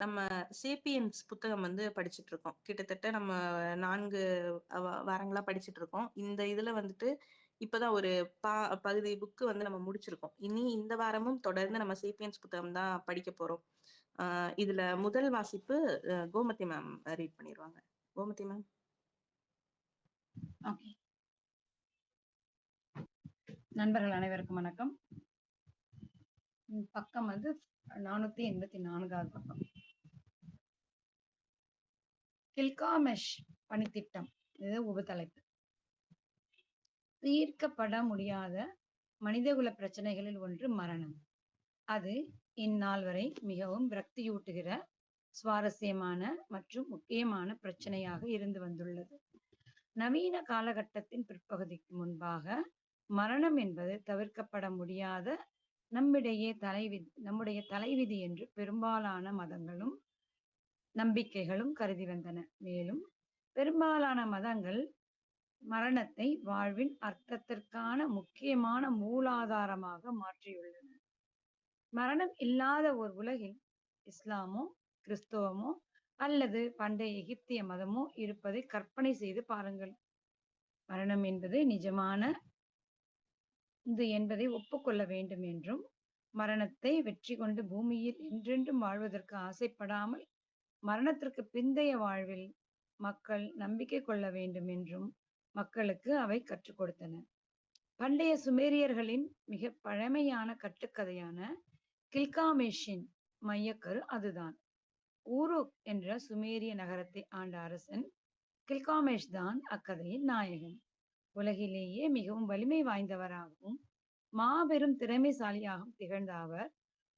நம்ம சேப்பியன்ஸ் புத்தகம் வந்து படிச்சுட்டு இருக்கோம். கிட்டத்தட்ட நம்ம நான்கு வ வாரங்களா படிச்சுட்டு இருக்கோம். இந்த இதுல வந்துட்டு இப்பதான் ஒரு பா பகுதி புக்கு வந்து நம்ம முடிச்சிருக்கோம். இனி இந்த வாரமும் தொடர்ந்து நம்ம சேப்பியன்ஸ் புத்தகம் தான் படிக்க போறோம். ஆஹ் இதுல முதல் வாசிப்பு கோமதி மேம் ரீட் பண்ணிடுவாங்க கோமதி மேம். நண்பர்கள் அனைவருக்கும் வணக்கம். பக்கம் வந்து 484வது பக்கம். கில்காமெஷ் பணித்திட்டம். இது உபதலைப்பு. தீர்க்கப்பட முடியாத மனிதகுல பிரச்சனைகளில் ஒன்று மரணம். அது இந்நாள் வரை மிகவும் விரக்தியூட்டுகிற, சுவாரஸ்யமான மற்றும் முக்கியமான பிரச்சனையாக இருந்து வந்துள்ளது. நவீன காலகட்டத்தின் பிற்பகுதிக்கு முன்பாக, மரணம் என்பது தவிர்க்கப்பட முடியாத நம்மிடையே தலைவிதி நம்முடைய தலைவிதி என்று பெரும்பாலான மதங்களும், நம்பிக்கைகளும் கருதி வந்தன. மேலும் பெரும்பாலான மதங்கள் மரணத்தை வாழ்வின் அர்த்தத்திற்கான முக்கியமான மூலாதாரமாக மாற்றியுள்ளன. மரணம் இல்லாத ஒரு உலகில் இஸ்லாமோ, கிறிஸ்தவமோ அல்லது பண்டைய எகிப்திய மதமோ இருப்பதை கற்பனை செய்து பாருங்கள். மரணம் என்பது நிஜமான து என்பதை ஒப்புக்கொள்ள வேண்டும் என்றும், மரணத்தை வெற்றி கொண்டு பூமியில் என்றென்றும் வாழ்வதற்கு ஆசைப்படாமல், மரணத்திற்கு பிந்தைய வாழ்வில் மக்கள் நம்பிக்கை கொள்ள வேண்டும் என்றும் மக்களுக்கு அவை கற்றுக் கொடுத்தன. பண்டைய சுமேரியர்களின் மிகப் பழமையான கட்டுக்கதையான கில்காமேஷின் மையக்கரு அதுதான். ஊருக் என்ற சுமேரிய நகரத்தை ஆண்ட அரசன் கில்காமேஷ் தான் அக்கதையின் நாயகன். உலகிலேயே மிகவும் வலிமை வாய்ந்தவராகவும், மாபெரும் திறமைசாலியாகவும் திகழ்ந்த அவர்,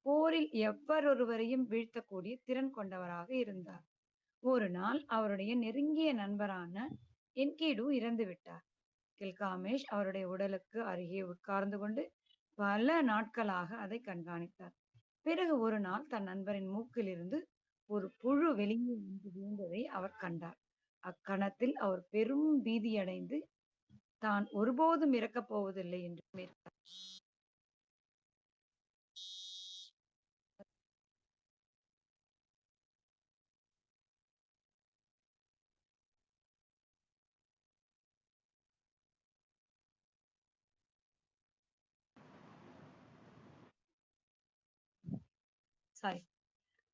போரில் எவ்வரொருவரையும் வீழ்த்தக்கூடிய திறன் கொண்டவராக இருந்தார். ஒரு நாள் அவருடைய நெருங்கிய நண்பரான என்கிடு இறந்துவிட்டார். கில்காமேஷ் அவருடைய உடலுக்கு அருகே உட்கார்ந்து கொண்டு பல நாட்களாக அதை கண்காணித்தார். பிறகு ஒரு நாள் தன் நண்பரின் மூக்கிலிருந்து ஒரு புழு வெளியே வந்து விழுந்ததை அவர் கண்டார். அக்கணத்தில் அவர் பெரும் பீதியடைந்து, தான் ஒருபோதும் இறக்கப் போவதில்லை என்று சாரி.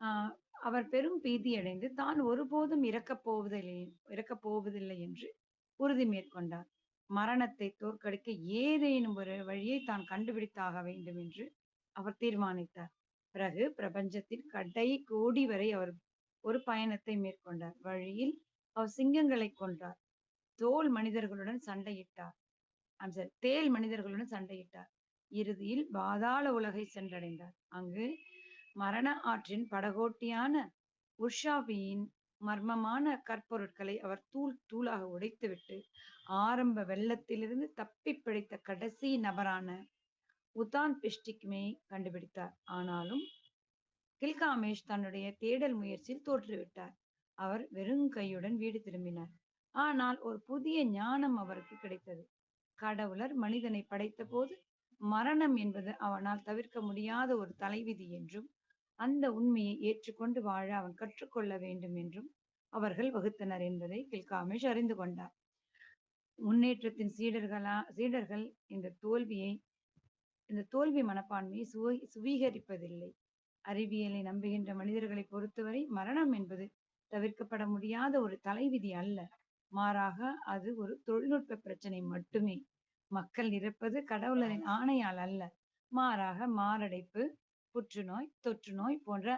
ஆ அவர் பெரும் பீதியடைந்து, தான் ஒருபோதும் இறக்கப் போவதில்லை இறக்கப் போவதில்லை என்று உறுதி மேற்கொண்டார். மரணத்தை தோற்கடிக்க ஏதேனும் ஒரு வழியை தான் கண்டுபிடித்தாக வேண்டும் என்று அவர் தீர்மானித்தார். பிறகு பிரபஞ்சத்தின் கடை கோடி வரை அவர் ஒரு பயணத்தை மேற்கொண்டார். வழியில் அவர் சிங்கங்களை கொன்றார். தோல் மனிதர்களுடன் சண்டையிட்டார். ஐம் சாரி மனிதர்களுடன் சண்டையிட்டார். இறுதியில் பாதாள உலகை சென்றடைந்தார். அங்கு மரண ஆற்றின் படகோட்டியான உர்ஷாவியின் மர்மமான கற்பொருட்களை அவர் தூள் தூளாக உடைத்துவிட்டு, ஆரம்ப வெள்ளத்திலிருந்து தப்பி பிழைத்த கடைசி நபரான உதான்பிஷ்டிக்மை கண்டுபிடித்தார். ஆனாலும் கில்காமேஷ் தன்னுடைய தேடல் முயற்சியில் தோற்றுவிட்டார். அவர் வெறுங்கையுடன் வீடு திரும்பினார். ஆனால் ஒரு புதிய ஞானம் அவருக்கு கிடைத்தது. கடவுளர் மனிதனை படைத்த போது மரணம் என்பது அவனால் தவிர்க்க முடியாத ஒரு தலைவிதி என்றும், அந்த உண்மையை ஏற்றுக்கொண்டு வாழ அவன் கற்றுக்கொள்ள வேண்டும் என்றும் அவர்கள் வகுத்தனர் என்பதை கில்காமேஷ் அறிந்து கொண்டார். முன்னேற்றத்தின் சீடர்களா சீடர்கள் இந்த தோல்வியை இந்த தோல்வி மனப்பான்மையை சுவை சுவீகரிப்பதில்லை. அறிவியலை நம்புகின்ற மனிதர்களை பொறுத்தவரை மரணம் என்பது தவிர்க்கப்பட முடியாத ஒரு தலைவிதி அல்ல. மாறாக அது ஒரு தொழில்நுட்ப பிரச்சனை மட்டுமே. மக்கள் இறப்பது கடவுளரின் ஆணையால் அல்ல. மாறாக மாரடைப்பு, புற்றுநோய், தொற்றுநோய் போன்ற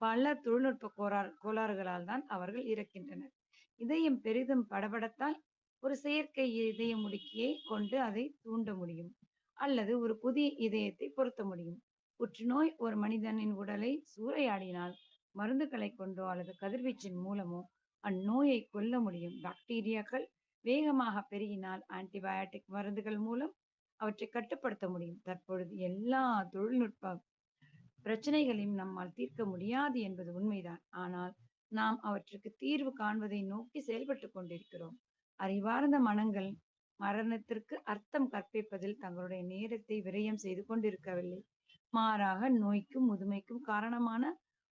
பல தொழில்நுட்ப கோராறு கோளாறுகளால் தான் அவர்கள் இறக்கின்றனர். இதயம் பெரிதும் படபடத்தால் ஒரு செயற்கை இதய முடுக்கியை கொண்டு அதை தூண்ட முடியும். அல்லது ஒரு புதிய இதயத்தை பொருத்த முடியும். புற்றுநோய் ஒரு மனிதனின் உடலை சூறையாடினால், மருந்துகளை கொண்டோ அல்லது கதிர்வீச்சின் மூலமோ அந்நோயை கொல்ல முடியும். பாக்டீரியாக்கள் வேகமாக பெருகினால், ஆன்டிபயாட்டிக் மருந்துகள் மூலம் அவற்றை கட்டுப்படுத்த முடியும். தற்பொழுது எல்லா தொழில்நுட்ப பிரச்சனைகளையும் நம்மால் தீர்க்க முடியாது என்பது உண்மைதான். ஆனால் நாம் அவற்றுக்கு தீர்வு காண்பதை நோக்கி செயல்பட்டு கொண்டிருக்கிறோம். அறிவார்ந்த மனங்கள் மரணத்திற்கு அர்த்தம் கற்பிப்பதில் தங்களுடைய நேரத்தை விரயம் செய்து கொண்டிருக்கவில்லை. மாறாக நோய்க்கும், முதுமைக்கும் காரணமான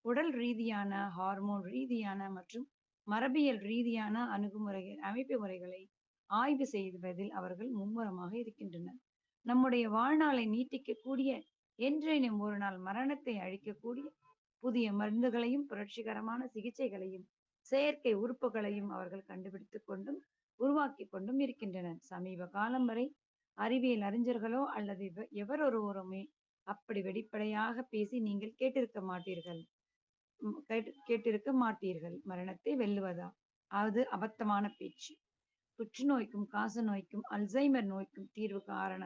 உடல் ரீதியான ஹார்மோன் ரீதியான மற்றும் மரபியல் ரீதியான அணுகுமுறை அமைப்பு முறைகளை ஆய்வு செய்வதில் அவர்கள் மும்முரமாக இருக்கின்றனர் நம்முடைய வாழ்நாளை நீட்டிக்கக்கூடிய என்றேனும் ஒரு நாள் மரணத்தை அழிக்கக்கூடிய புதிய மருந்துகளையும் புரட்சிகரமான சிகிச்சைகளையும் செயற்கை உறுப்புகளையும் அவர்கள் கண்டுபிடித்து கொண்டும் உருவாக்கி கொண்டும் இருக்கின்றனர். சமீப காலம் வரை அறிவியல் அறிஞர்களோ அல்லது எவரொருவருமே அப்படி வெளிப்படையாக பேசி நீங்கள் கேட்டிருக்க மாட்டீர்கள். கேட்டிருக்க மாட்டீர்கள். மரணத்தை வெல்லுவதா? அது அபத்தமான பேச்சு. புற்றுநோய்க்கும் காச நோய்க்கும் அல்சைமர் நோய்க்கும் தீர்வு காரண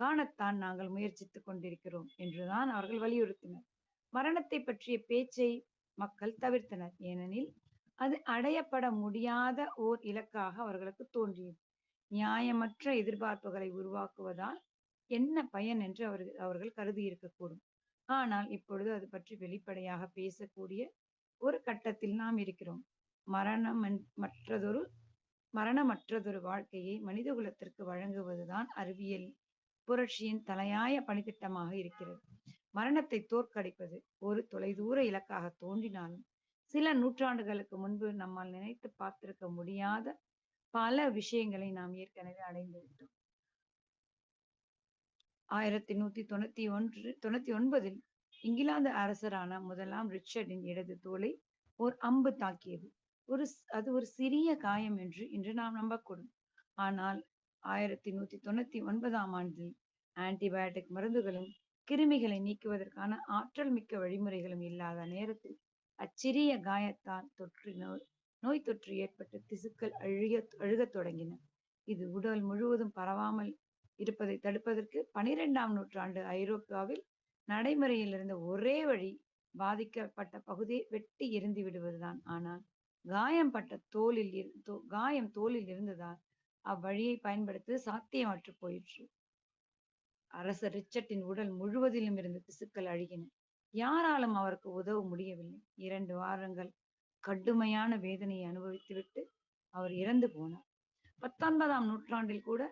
காணத்தான் நாங்கள் முயற்சித்துக் கொண்டிருக்கிறோம் என்றுதான் அவர்கள் வலியுறுத்தினர். மரணத்தை பற்றிய பேச்சை மக்கள் தவிர்த்தனர். ஏனெனில் அது அடையப்பட முடியாத ஓர் இலக்காக அவர்களுக்கு தோன்றியது. நியாயமற்ற எதிர்பார்ப்புகளை உருவாக்குவதால் என்ன பயன் என்று அவர்கள் அவர்கள் கருதி இருக்கக்கூடும் ஆனால் இப்பொழுது அது பற்றி வெளிப்படையாக பேசக்கூடிய ஒரு கட்டத்தில் நாம் இருக்கிறோம். மரணம் மற்றதொரு மரணமற்றதொரு வாழ்க்கையை மனிதகுலத்திற்கு வழங்குவதுதான் அறிவியல் புரட்சியின் தலையாய பணித்திட்டமாக இருக்கிறது. மரணத்தை தோற்கடிப்பது ஒரு தொலைதூர இலக்காக தோன்றினாலும் சில நூற்றாண்டுகளுக்கு முன்பு நம்மால் நினைத்து பார்த்திருக்க முடியாத பல விஷயங்களை நாம் ஏற்கனவே அடைந்து விட்டோம். ஆயிரத்தி நூத்தி தொண்ணூத்தி ஒன்று தொண்ணூத்தி ஒன்பதில் இங்கிலாந்து அரசரான முதலாம் ரிச்சர்டின் இடது தோலை ஓர் அம்பு தாக்கியது. ஒரு அது ஒரு சிறிய காயம் என்று இன்று நாம் நம்பக்கூடும். ஆனால் ஆயிரத்தி நூத்தி தொண்ணூத்தி ஒன்பதாம் ஆண்டில் ஆன்டிபயோட்டிக் மருந்துகளும் கிருமிகளை நீக்குவதற்கான ஆற்றல் மிக்க வழிமுறைகளும் இல்லாத நேரத்தில் அச்சிறிய காயத்தால் தொற்று நோய் நோய் தொற்று ஏற்பட்டு திசுக்கள் அழுக அழுகத் தொடங்கின. இது உடல் முழுவதும் பரவாமல் இருப்பதை தடுப்பதற்கு பனிரெண்டாம் நூற்றாண்டு ஐரோப்பாவில் நடைமுறையில் இருந்த ஒரே வழி பாதிக்கப்பட்ட பகுதியை வெட்டி எரிந்து விடுவதுதான். ஆனால் காயம் பட்ட தோலில் இரு- காயம் தோலில் இருந்ததால் அவ்வழியை பயன்படுத்த சாத்தியமற்று போயிற்று. அரசர் ரிச்சர்ட்டின் உடல் முழுவதிலும் இருந்த திசுக்கள் அழுகின. யாராலும் அவருக்கு உதவ முடியவில்லை. இரண்டு வாரங்கள் கடுமையான வேதனையை அனுபவித்துவிட்டு அவர் இறந்து போனார். பத்தொன்பதாம் நூற்றாண்டில் கூட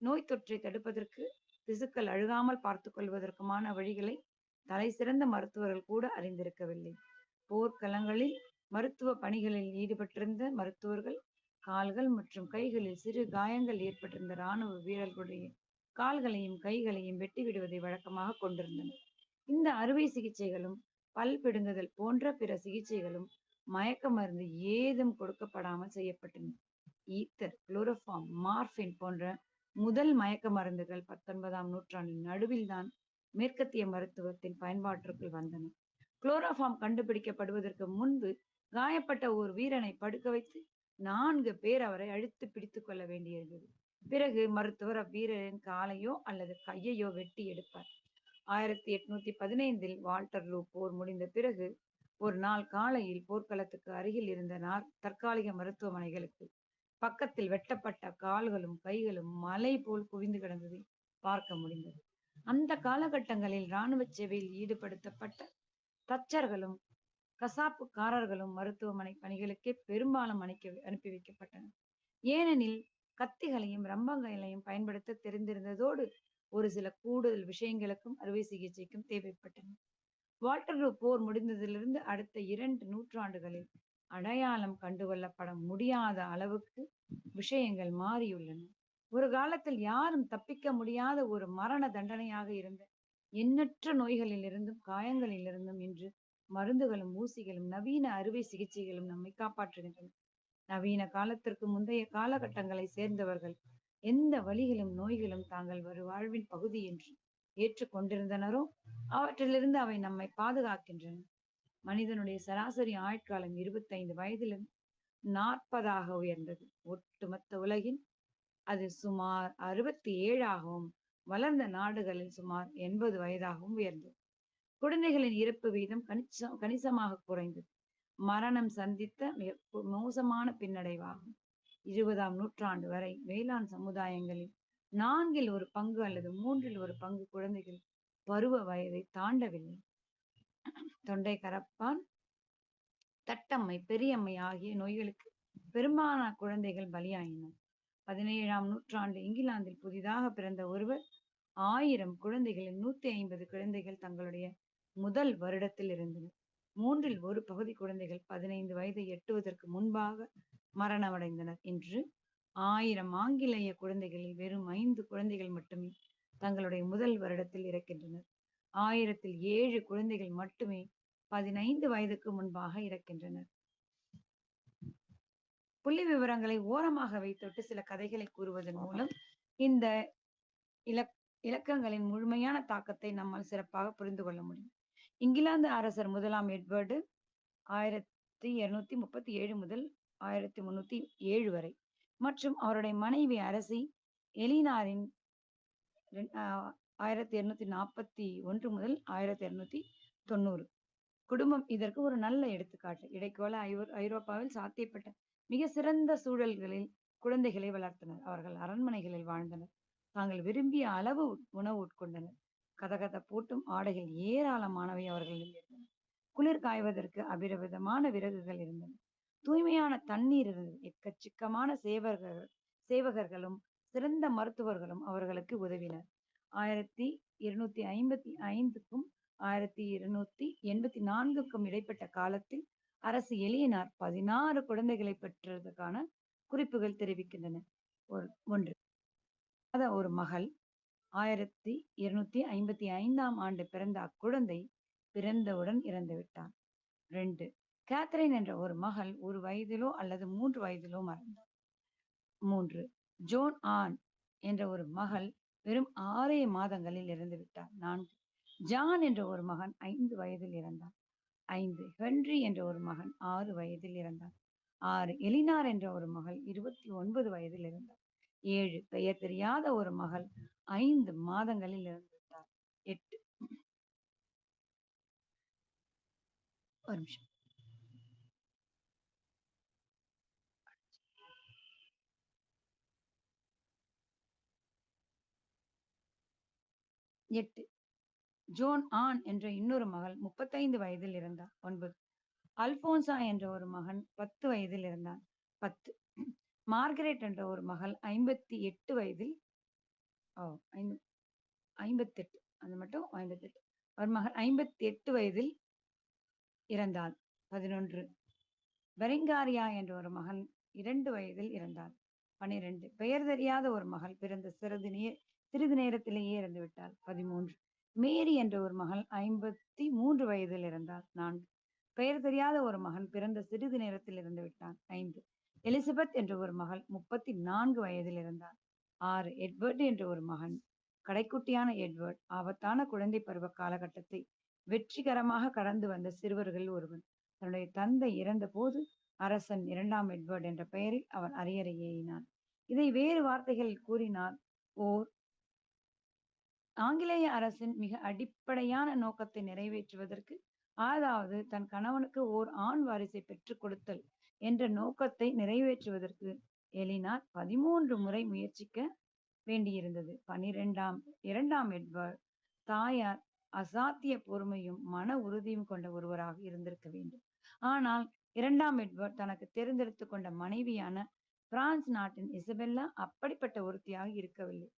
நோய் தொற்றை தடுப்பதற்கு திசுக்கள் அழுகாமல் பார்த்து கொள்வதற்குமான வழிகளை தலை சிறந்த மருத்துவர்கள் கூட அறிந்திருக்கவில்லை. போர்க்களங்களில் மருத்துவ பணிகளில் ஈடுபட்டிருந்த மருத்துவர்கள் கால்கள் மற்றும் கைகளில் சிறு காயங்கள் ஏற்பட்டிருந்த இராணுவ வீரர்களுடைய கால்களையும் கைகளையும் வெட்டிவிடுவதை வழக்கமாக கொண்டிருந்தனர் இந்த அறுவை சிகிச்சைகளும் பல் பிடுங்குதல் போன்ற பிற சிகிச்சைகளும் மயக்க மருந்து ஏதும் கொடுக்கப்படாமல் செய்யப்பட்டன. ஈத்தர் குளோரோஃபார்ம் மார்பின் போன்ற முதல் மயக்க மருந்துகள் பத்தொன்பதாம் நூற்றாண்டின் நடுவில்தான் மேற்கத்திய மருத்துவத்தின் பயன்பாட்டிற்குள் வந்தன. குளோரோஃபார்ம் கண்டுபிடிக்கப்படுவதற்கு முன்பு காயப்பட்ட ஒரு வீரனை படுக்க வைத்து நான்கு பேர் அவரை அழுத்து பிடித்து கொள்ள வேண்டியிருந்தது. பிறகு மருத்துவர் அவ்வீரரின் காலையோ அல்லது கையையோ வெட்டி எடுப்பார். ஆயிரத்தி எட்நூத்தி பதினைந்தில் வால்டர் லூ போர் முடிந்த பிறகு ஒரு நாள் காலையில் போர்க்களத்துக்கு அருகில் இருந்த நார் தற்காலிக மருத்துவமனைகளுக்கு பக்கத்தில் வெட்டப்பட்ட கால்களும் கைகளும் மலை போல் குவிந்து கிடந்ததை பார்க்க முடிந்தது. அந்த காலகட்டங்களில் இராணுவ சேவையில் ஈடுபடுத்தப்பட்ட தச்சர்களும் கசாப்புக்காரர்களும் மருத்துவமனை பணிகளுக்கே பெரும்பாலும் அனுப்பி அனுப்பி வைக்கப்பட்டனர். ஏனெனில் கத்திகளையும் ரம்பங்களையும் பயன்படுத்த தெரிந்திருந்ததோடு ஒரு சில கூடுதல் விஷயங்களுக்கும் அறுவை சிகிச்சைக்கும் தேவைப்பட்டன. வாட்டர்லூ போர் முடிந்ததிலிருந்து அடுத்த இரண்டு நூற்றாண்டுகளில் அடையாளம் கண்டுகொள்ளப்பட முடியாத அளவுக்கு விஷயங்கள் மாறியுள்ளன. ஒரு காலத்தில் யாரும் தப்பிக்க முடியாத ஒரு மரண தண்டனையாக இருந்த எண்ணற்ற நோய்களிலிருந்தும் காயங்களிலிருந்தும் இன்று மருந்துகளும் ஊசிகளும் நவீன அறுவை சிகிச்சைகளும் நம்மை காப்பாற்றுகின்றன. நவீன காலத்திற்கு முந்தைய காலகட்டங்களை சேர்ந்தவர்கள் எந்த வலிகளும் நோய்களும் தாங்கள் ஒரு வாழ்வின் பகுதி என்று ஏற்றுக்கொண்டிருந்தனரோ அவற்றிலிருந்து அவை நம்மை பாதுகாக்கின்றன. மனிதனுடைய சராசரி ஆயுட்காலம் இருபத்தைந்து வயதிலும் நாற்பதாக உயர்ந்தது. ஒட்டுமொத்த உலகின் அது சுமார் அறுபத்தி ஏழாகவும் வளர்ந்த நாடுகளில் சுமார் எண்பது வயதாகவும் உயர்ந்தது. குழந்தைகளின் இறப்பு வீதம் கணிசம் கணிசமாக குறைந்தது. மரணம் சந்தித்த மிக மோசமான பின்னடைவாகும். இருபதாம் நூற்றாண்டு வரை வேளாண் சமுதாயங்களில் நான்கில் ஒரு பங்கு அல்லது மூன்றில் ஒரு பங்கு குழந்தைகள் பருவ வயதை தாண்டவில்லை. தொண்டை கரப்பான் தட்டம்மை பெரியம்மை ஆகிய நோய்களுக்கு பெரும்பாலான குழந்தைகள் பலியாயினர். பதினேழாம் நூற்றாண்டு இங்கிலாந்தில் புதிதாக பிறந்த ஒருவர் ஆயிரம் குழந்தைகளில் நூத்தி ஐம்பது குழந்தைகள் தங்களுடைய முதல் வருடத்தில் இருந்தனர் மூன்றில் ஒரு பகுதி குழந்தைகள் பதினைந்து வயதை எட்டுவதற்கு முன்பாக மரணமடைந்தனர். என்று ஆயிரம் ஆங்கிலேய குழந்தைகளில் வெறும் ஐந்து குழந்தைகள் மட்டுமே தங்களுடைய முதல் வருடத்தில் இறக்கின்றனர். ஆயிரத்தில் ஏழு குழந்தைகள் மட்டுமே பதினைந்து வயதுக்கு முன்பாக இறக்கின்றனர். புள்ளி விவரங்களை ஓரமாக வைத்துவிட்டு சில கதைகளை கூறுவதன் மூலம் இந்த இலக் இலக்கங்களின் முழுமையான தாக்கத்தை நம்மால் சிறப்பாக புரிந்து கொள்ள முடியும். இங்கிலாந்து அரசர் முதலாம் எட்வர்டு ஆயிரத்தி இருநூத்தி முப்பத்தி ஏழு முதல் ஆயிரத்தி முன்னூத்தி ஏழு வரை. மற்றும் அவருடைய மனைவி அரசி எலினாரின் ரெண்- ஆயிரத்தி இருநூத்தி நாற்பத்தி ஒன்று முதல் ஆயிரத்தி இருநூத்தி தொண்ணூறு. குடும்பம் இதற்கு ஒரு நல்ல எடுத்துக்காட்டு. இடைக்கால ஐரோ ஐரோப்பாவில் சாத்தியப்பட்ட மிக சிறந்த சூழல்களில் குழந்தைகளை வளர்த்தனர். அவர்கள் அரண்மனைகளில் வாழ்ந்தனர். தாங்கள் விரும்பிய அளவு உணவு உட்கொண்டனர். கதகத பூட்டும் ஆடைகள் ஏராளமானவை அவர்களில் இருந்தன. குளிர் காய்வதற்கு அபிரவிதமான விறகுகள் இருந்தன. தூய்மையான தண்ணீர் இருந்தது. எக்கச்சக்கமான சேவகர்கள் சேவகர்களும் சிறந்த மருத்துவர்களும் அவர்களுக்கு உதவினர். ஆயிரத்தி இருநூத்தி ஐம்பத்தி ஐந்துக்கும் ஆயிரத்தி இருநூத்தி எண்பத்தி நான்குக்கும் இடைப்பட்ட காலத்தில் அரசு எளியனார் பதினாறு குழந்தைகளை பெற்றதற்கான குறிப்புகள் தெரிவிக்கின்றன. ஒரு ஒன்று அத ஒரு மகள் ஆயிரத்தி இருநூத்தி ஐம்பத்தி ஐந்தாம் ஆண்டு பிறந்த அக்குழந்தை பிறந்தவுடன் இறந்து விட்டான் ரெண்டு கேத்ரின் என்ற ஒரு மகள் ஒரு வயதிலோ அல்லது மூன்று வயதிலோ மறந்தார் மூன்று ஜோன் ஆன் என்ற ஒரு மகள் வெறும் ஆறே மாதங்களில் இறந்து விட்டார் நான்கு ஜான் என்ற ஒரு மகன் ஐந்து வயதில் இறந்தார். ஐந்து ஹென்றி என்ற ஒரு மகன் ஆறு வயதில் இறந்தார். ஆறு எலினார் என்ற ஒரு மகள் இருபத்தி ஒன்பது வயதில் இருந்தார் ஏழு பெயர் தெரியாத ஒரு மகள் ஐந்து மாதங்களில் இறந்து எட்டு. ஒரு நிமிஷம். எட்டு. ஜோன் ஆன் என்ற இன்னொரு மகள் முப்பத்தைந்து வயதில் இருந்தார் ஒன்பது. அல்போன்சா என்ற ஒரு மகன் பத்து வயதில் இருந்தான் பத்து. மார்கரெட் என்ற ஒரு மகள் ஐம்பத்தி எட்டு வயதில் ஓ ஐம்பத்தெட்டு அது மட்டும் ஐம்பத்தெட்டு ஒரு மகள் ஐம்பத்தி எட்டு வயதில் இறந்தாள் பதினொன்று. பெரிங்காரியா என்ற ஒரு மகன் இரண்டு வயதில் இறந்தாள் பனிரெண்டு. பெயர் தெரியாத ஒரு மகள் பிறந்த சிறிது நே சிறிது நேரத்திலேயே இறந்து விட்டாள் பதிமூன்று. மேரி என்ற ஒரு மகள் ஐம்பத்தி மூன்று வயதில் இறந்தாள் நான்கு. பெயர் தெரியாத ஒரு மகன் பிறந்த சிறிது நேரத்தில் இறந்து விட்டான் ஐந்து. எலிசபெத் என்ற ஒரு மகள் முப்பத்தி நான்கு வயதில் இருந்தார் ஆறு எட்வர்ட் என்ற ஒரு மகன் கடைக்குட்டியான எட்வர்ட் ஆபத்தான குழந்தை பருவ காலகட்டத்தை வெற்றிகரமாக கடந்து வந்த சிறுவர்கள் ஒருவன். தன்னுடைய தந்தை இறந்தபோது அரசன் இரண்டாம் எட்வர்ட் என்ற பெயரில் அவன் அரியறை ஏறினான். இதை வேறு வார்த்தைகளில் கூறினால் ஓர் ஆங்கிலேய அரசின் மிக அடிப்படையான நோக்கத்தை நிறைவேற்றுவதற்கு அதாவது தன் கணவனுக்கு ஓர் ஆண் வாரிசை பெற்றுக் கொடுத்தல் என்ற நோக்கத்தை நிறைவேற்றுவதற்கு எலினார் பதிமூன்று முறை முயற்சிக்க வேண்டியிருந்தது. பனிரெண்டாம் இரண்டாம் எட்வர்ட் தாயார் அசாத்திய பொறுமையும் மன உறுதியும் கொண்ட ஒருவராக இருந்திருக்க வேண்டும். ஆனால் இரண்டாம் எட்வர்ட் தனக்கு தேர்ந்தெடுத்து கொண்ட மனைவியான பிரான்ஸ் நாட்டின் இசபெல்லா அப்படிப்பட்ட ஒருத்தியாக இருக்கவில்லை.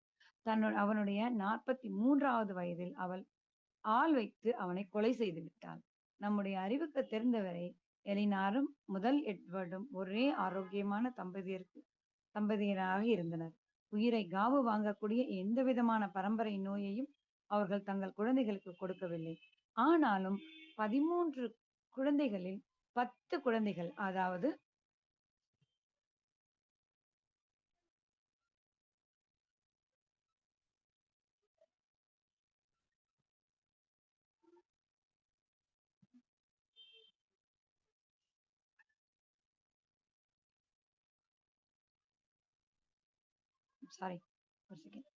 தன்னோட அவனுடைய நாற்பத்தி மூன்றாவது வயதில் அவள் ஆள் வைத்து அவனை கொலை செய்து விட்டாள். நம்முடைய அறிவுக்கு தெரிந்தவரை எலினாரும் முதல் எட்வர்டும் ஒரே ஆரோக்கியமான தம்பதியருக்கு தம்பதியராக இருந்தனர். உயிரை காவு வாங்கக்கூடிய எந்த விதமான பரம்பரை நோயையும் அவர்கள் தங்கள் குழந்தைகளுக்கு கொடுக்கவில்லை. ஆனாலும் பதிமூன்று குழந்தைகளில் பத்து குழந்தைகள் அதாவது சாரி ஒரு செகண்ட்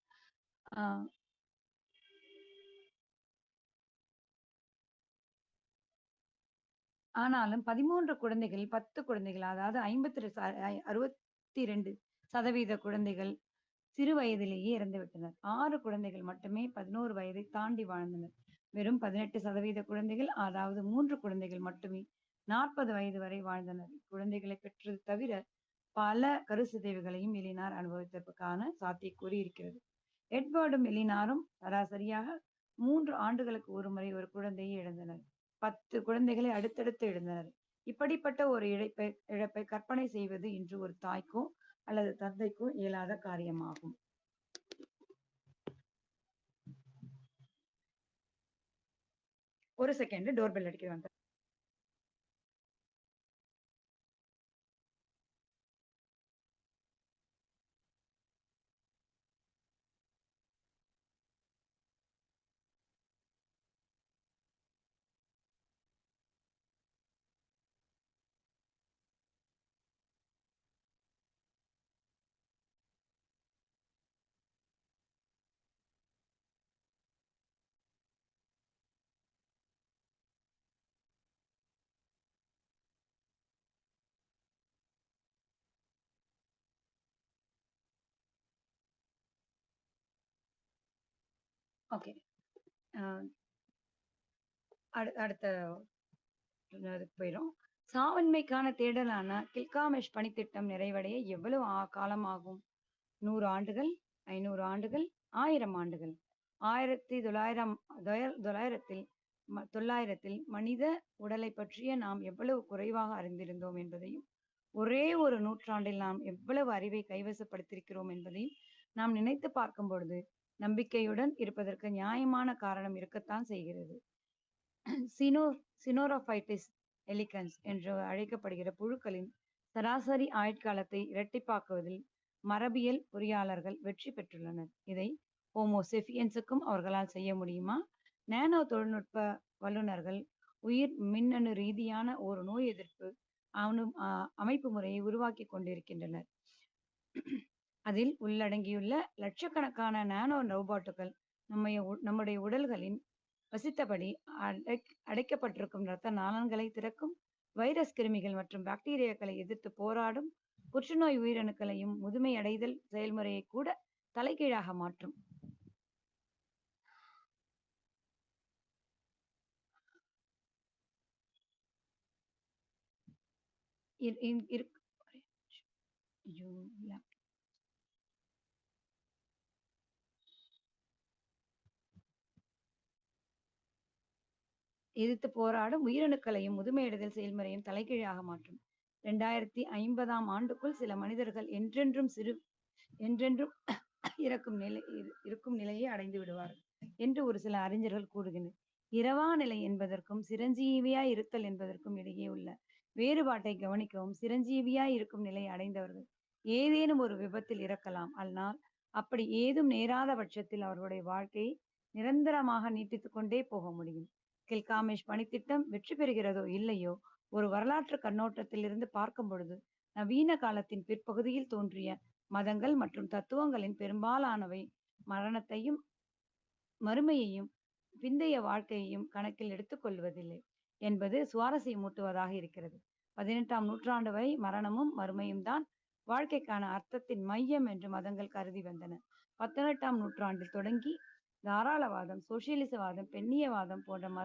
ஆனாலும் பதிமூன்று குழந்தைகள் பத்து குழந்தைகள் அதாவது ஐம்பத்தி அறுபத்தி ரெண்டு சதவீத குழந்தைகள் சிறு வயதிலேயே இறந்து விட்டனர். ஆறு குழந்தைகள் மட்டுமே பதினோரு வயதை தாண்டி வாழ்ந்தனர். வெறும் பதினெட்டு சதவீத குழந்தைகள் அதாவது மூன்று குழந்தைகள் மட்டுமே நாற்பது வயது வரை வாழ்ந்தனர். குழந்தைகளை பெற்றது தவிர பல கருசிதைவுகளையும் எலினார் அனுபவித்ததற்கான சாத்தியக்கூறு இருக்கிறது. எட்வர்டும் எலினாரும் சராசரியாக மூன்று ஆண்டுகளுக்கு ஒரு முறை ஒரு குழந்தையை இழந்தனர். பத்து குழந்தைகளை அடுத்தடுத்து இழந்தனர். இப்படிப்பட்ட ஒரு இழப்பை இழப்பை கற்பனை செய்வது இன்று ஒரு தாய்க்கோ அல்லது தந்தைக்கோ இயலாத காரியமாகும். ஒரு செகண்ட் டோர் பெல் ஓகே அடுத்த இதுக்கு போயிடும் சாவன்மைக்கான தேடலான கில்காமேஷ் பணித்திட்டம் நிறைவடைய எவ்வளவு ஆ- காலம் ஆகும் நூறு ஆண்டுகள் ஐநூறு ஆண்டுகள் ஆயிரம் ஆண்டுகள். ஆயிரத்தி தொள்ளாயிரம் தொள்ளாயிரத்தில் தொள்ளாயிரத்தில் மனித உடலை பற்றிய நாம் எவ்வளவு குறைவாக அறிந்திருந்தோம் என்பதையும் ஒரே ஒரு நூற்றாண்டில் நாம் எவ்வளவு அறிவை கைவசப்படுத்தியிருக்கிறோம் என்பதையும் நாம் நினைத்து பார்க்கும் பொழுது நம்பிக்கையுடன் இருப்பதற்கு நியாயமான காரணம் இருக்கத்தான் செய்கிறது. சினோ சினோரோஃபைட்டிஸ் எலிகன்ஸ் என்று அழைக்கப்படுகிற புழுக்களின் சராசரி ஆயுட்காலத்தை இரட்டிப்பாக்குவதில் மரபியல் பொறியாளர்கள் வெற்றி பெற்றுள்ளனர். இதை ஹோமோசெஃபியன்ஸுக்கும் அவர்களால் செய்ய முடியுமா? நானோ தொழில்நுட்ப வல்லுநர்கள் உயிர் மின்னணு ரீதியான ஒரு நோய் எதிர்ப்பு அணு அமைப்பு முறையை உருவாக்கி கொண்டிருக்கின்றனர். அதில் உள்ளடங்கியுள்ள லட்சக்கணக்கான நானோ ரோபோட்டுகள் நம்மை நம்முடைய உடல்களின் வசித்தபடி அடை அடைக்கப்பட்டிருக்கும் இரத்த நாளன்களை திறக்கும் வைரஸ் கிருமிகள் மற்றும் பாக்டீரியாக்களை எதிர்த்து போராடும் புற்றுநோய் உயிரணுக்களையும் முதுமை அடைதல் செயல்முறையை கூட தலைகீழாக மாற்றும். எதிர்த்து போராடும் உயிரணுக்களையும் முதுமையிடுதல் செயல்முறையும் தலைகீழாக மாற்றும். இரண்டாயிரத்தி ஐம்பதாம் ஆண்டுக்குள் சில மனிதர்கள் என்றென்றும் சிறு என்றென்றும் இறக்கும் நிலை இரு- இருக்கும் நிலையை அடைந்து விடுவார்கள் என்று ஒரு சில அறிஞர்கள் கூறுகின்றனர். இரவா நிலை என்பதற்கும் சிரஞ்சீவியா இருத்தல் என்பதற்கும் இடையே உள்ள வேறுபாட்டை கவனிக்கவும் சிரஞ்சீவியாய் இருக்கும் நிலை அடைந்தவர்கள் ஏதேனும் ஒரு விபத்தில் இறக்கலாம். ஆனால் அப்படி ஏதும் நேராத பட்சத்தில் அவர்களுடைய வாழ்க்கையை நிரந்தரமாக நீட்டித்துக் கொண்டே போக முடியும். கில்காமேஷ் பணித்திட்டம் வெற்றி பெறுகிறதோ இல்லையோ ஒரு வரலாற்று கண்ணோட்டத்திலிருந்து பார்க்கும் பொழுது நவீன காலத்தின் பிற்பகுதியில் தோன்றிய மதங்கள் மற்றும் தத்துவங்களின் பெரும்பாலானவை மரணத்தையும் மறுமையையும் பிந்தைய வாழ்க்கையையும் கணக்கில் எடுத்துக்கொள்வதில்லை என்பது சுவாரஸ்யமூட்டுவதாக இருக்கிறது. பதினெட்டாம் நூற்றாண்டு வரை மரணமும் மறுமையும் தான் வாழ்க்கைக்கான அர்த்தத்தின் மையம் என்று மதங்கள் கருதி வந்தன. பத்தெட்டாம் நூற்றாண்டில் தொடங்கி தாராளவாதம் சோசியலிசவாதம் பெண்ணியவாதம் போன்ற ம